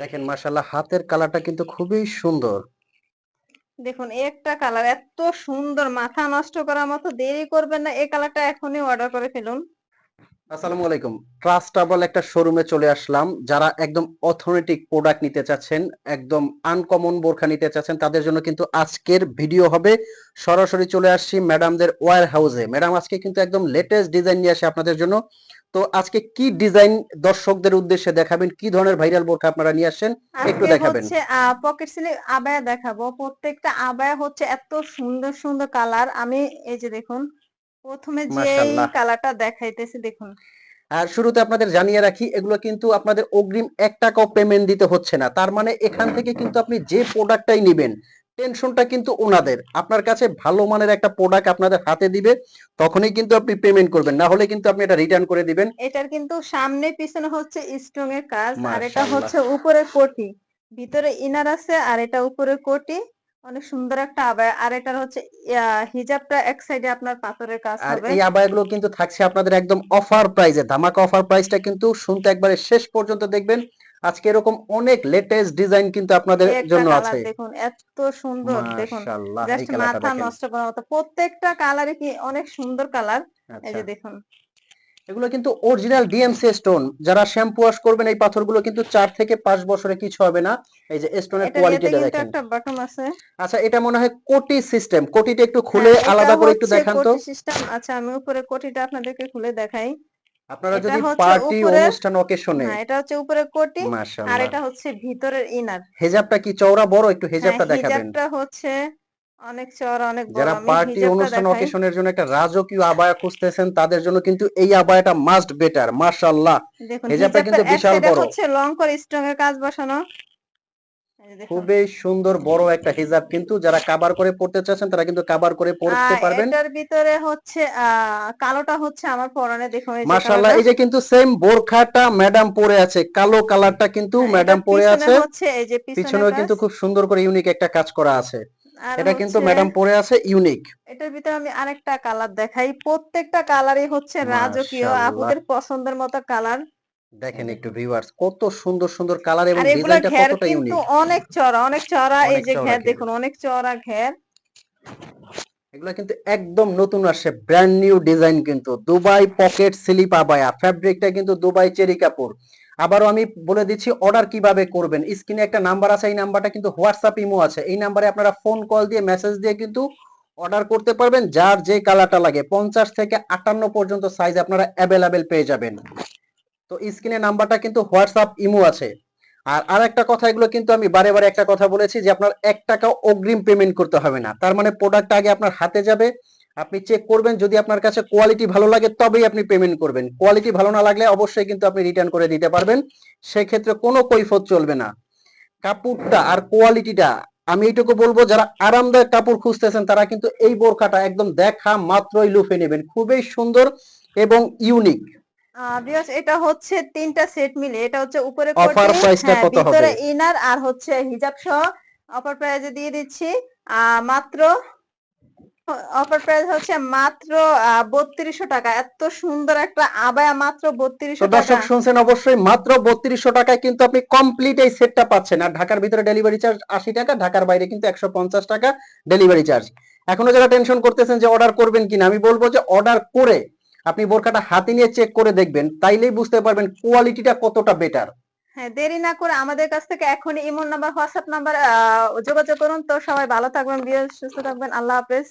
দেখেন মাশাআল্লাহ হাতের কালারটা কিন্তু খুবই সুন্দর। দেখুন একটা কালার এত সুন্দর মাথা নষ্ট করার মতো দেরি করবেন না এই কালারটা এখনই অর্ডার করে ফেলুন। আসসালামু আলাইকুম। ট্রাস্টাবল একটা শোরুমে চলে আসলাম। যারা একদম অথেন্টিক প্রোডাক্ট নিতে চাচ্ছেন একদম আনকমন বোরখা নিতে চাচ্ছেন তাদের জন্য কিন্তু আজকের ভিডিও হবে। সরাসরি চলে আসছি ম্যাডামদের ওয়ার হাউসে ম্যাডাম আজকে কিন্তু একদম লেটেস্ট ডিজাইন নিয়ে আসে আপনাদের জন্য। তো আজকে কি ডিজাইন দর্শকদের উদ্দেশ্যে দেখাবেন? কি ধরনের ভাইরাল বোরখা আপনারা নিয়ে আসেন একটু দেখাবেন। হচ্ছে পকেট সিলি আবায়া দেখাবো। প্রত্যেকটা আবায়া হচ্ছে এত সুন্দর সুন্দর কালার আমি এই যে দেখুন প্রথমে যে কালারটা দেখাইতেছি দেখুন। আর শুরুতে আপনাদের জানিয়ে রাখি এগুলো কিন্তু আপনাদের অগ্রিম এক টাকাও পেমেন্ট দিতে হচ্ছে না। তার মানে এখান থেকে কিন্তু আপনি যে প্রোডাক্টটাই নেবেন টেনশনটা কিন্তু ওনাদের। আপনার কাছে ভালো মানের একটা প্রোডাক্ট আপনাদের হাতে দিবে তখনই কিন্তু আপনি পেমেন্ট করবেন। না হলে কিন্তু আপনি এটা রিটার্ন করে দিবেন। এটার কিন্তু সামনে পিছনে হচ্ছে স্ট্রং এর কাজ আর এটা হচ্ছে উপরে কোটি। ভিতরে ইনার আছে আর এটা উপরে কোটি। অনেক সুন্দর একটা আবায়া আর এটার হচ্ছে হিজাবটা এক সাইডে আপনার পাথরের কাজ হবে। আর এই আবায়াগুলো কিন্তু থাকছে আপনাদের একদম অফার প্রাইসে ধামাকা অফার প্রাইসটা কিন্তু শুনতে একবারে শেষ পর্যন্ত দেখবেন। আজকে এরকম অনেক লেটেস্ট ডিজাইন কিন্তু আপনাদের জন্য আছে। দেখুন এত সুন্দর দেখুন। জাস্ট মাথা নষ্ট করার মতো প্রত্যেকটা কালারে কি অনেক সুন্দর কালার এই আচ্ছা। যে দেখুন। এগুলো কিন্তু অরিজিনাল ডিএমসি স্টোন যারা শ্যাম্পু ওয়াশ করবেন এই পাথরগুলো কিন্তু চার থেকে পাঁচ বছরে কিছু হবে না। এই যে স্টোনের কোয়ালিটিটা দেখেন। একটা বাটন আছে। আচ্ছা এটা মনে হয় কোটি সিস্টেম কোটিটা একটু খুলে হ্যাঁ, আলাদা করে একটু দেখান তো। কোটি সিস্টেম আচ্ছা আমি উপরে কোটিটা আপনাদেরকে খুলে দেখাই। আপনারা যদি পার্টি অনুষ্ঠান অকেশনে হ্যাঁ এটা হচ্ছে উপরে কোটি আর এটা হচ্ছে ভিতরের ইনার হেজাবটা কি চওড়া বড়? একটু হ্যাঁ হেজাবটা দেখাবেন। হিজাবটা হচ্ছে অনেক চওড়া অনেক বড়। যারা পার্টি অনুষ্ঠান অকেশনের জন্য একটা রাজকীয় আবায়া খুঁজতেছেন তাদের জন্য কিন্তু এই আবায়াটা মাস্ট বেটার মাশাআল্লাহ। হেজাবটা কিন্তু বিশাল বড়। হচ্ছে লং করে স্ট্রং এর কাজ বসানো। খুবই সুন্দর বড় একটা হিজাব কিন্তু যারা কাবার করে পড়তে চাচ্ছেন তারা কিন্তু কাবার করে পড়তে পারবেন। এটার ভিতরে হচ্ছে কালোটা হচ্ছে আমার পরনে দেখুন মাশাআল্লাহ এই যে কিন্তু সেম বোরখাটা ম্যাডাম পরে আছে কালো কালারটা কিন্তু ম্যাডাম পরে আছে। হচ্ছে এই যে পিছনে পিছনেও কিন্তু খুব সুন্দর করে ইউনিক একটা কাজ করা আছে। এটা কিন্তু ম্যাডাম পরে আছে ইউনিক এটার ভিতরে আমি আরেকটা কালার দেখাই। প্রত্যেকটা কালারই হচ্ছে রাজকীয়। আপুদের পছন্দের মতো কালার দেখেন একটু ভিউয়ার্স কত সুন্দর সুন্দর কালার এবং ডিজাইনটা কতটা ইউনিক অনেক চড়া অনেক চড়া এই যে ঘের দেখুন অনেক চড়া ঘের। এগুলা কিন্তু একদম নতুন আসছে ব্র্যান্ড নিউ ডিজাইন কিন্তু। দুবাই পকেট স্লিপ আবায়া ফ্যাব্রিকটা কিন্তু দুবাই চেরি কাপড়। আবারও আমি বলে দিচ্ছি অর্ডার কীভাবে করবেন? স্ক্রিনে একটা নাম্বার আছে এই নাম্বারটা কিন্তু হোয়াটসঅ্যাপ ইমো আছে। এই নাম্বারে আপনারা ফোন কল দিয়ে মেসেজ দিয়ে কিন্তু অর্ডার করতে পারবেন যার যে কালারটা লাগে পঞ্চাশ থেকে আটান্ন পর্যন্ত সাইজ আপনারা অ্যাভেলেবেল পেয়ে যাবেন। তো স্ক্রিনে নাম্বারটা কিন্তু হোয়াটসঅ্যাপ ইমো আছে। আর আর একটা কথা, এগুলো কিন্তু আমি বারে বারে একটা কথা বলেছি যে আপনার এক টাকা অগ্রিম পেমেন্ট করতে হবে না। তার মানে প্রোডাক্টটা আগে আপনার হাতে যাবে, আপনি চেক করবেন, যদি আপনার কাছে কোয়ালিটি ভালো লাগে তবেই আপনি পেমেন্ট করবেন। কোয়ালিটি ভালো না লাগলে অবশ্যই কিন্তু আপনি রিটার্ন করে দিতে পারবেন। সেক্ষেত্রে কোনো কৈফত চলবে না। কাপড়টা আর কোয়ালিটিটা আমি এইটুকু বলব, যারা আরামদায়ক কাপড় খুঁজতেছেন, তারা কিন্তু এই বোরখাটা একদম দেখা মাত্রই লুফে নেবেন। খুবই সুন্দর এবং ইউনিক ভিউয়ার্স এটা হচ্ছে তিনটা সেট মিলে। এটা হচ্ছে উপরে হ্যাঁ ভিতরে? ইনার আর হচ্ছে হিজাব সহ। অফার প্রাইজে দিয়ে দিচ্ছি আহ মাত্র অফার প্রাইস হচ্ছে মাত্র বত্রিশশো টাকা। এত সুন্দর একটা আবায়া মাত্র বত্রিশশো দর্শক শুনছেন অবশ্যই মাত্র বত্রিশশো টাকায় কিন্তু আপনি কমপ্লিট এই সেটটা পাচ্ছেন। আর ঢাকার ভিতরে ডেলিভারি চার্জ আশি টাকা ঢাকার বাইরে কিন্তু একশো পঞ্চাশ টাকা ডেলিভারি চার্জ এখনও যারা টেনশন করতেছেন যে অর্ডার করবেন কিনা আমি বলব যে অর্ডার করে আপনি বোরকাটা হাতে নিয়ে চেক করে দেখবেন, তাইলেই বুঝতে পারবেন কোয়ালিটিটা কতটা বেটার হ্যাঁ দেরি না করে আমাদের কাছ থেকে এখনই ইমন নাম্বার হোয়াটসঅ্যাপ নাম্বার যোগাযোগ করুন। তো সবাই ভালো থাকবেন সুস্থ থাকবেন। আল্লাহ হাফেজ।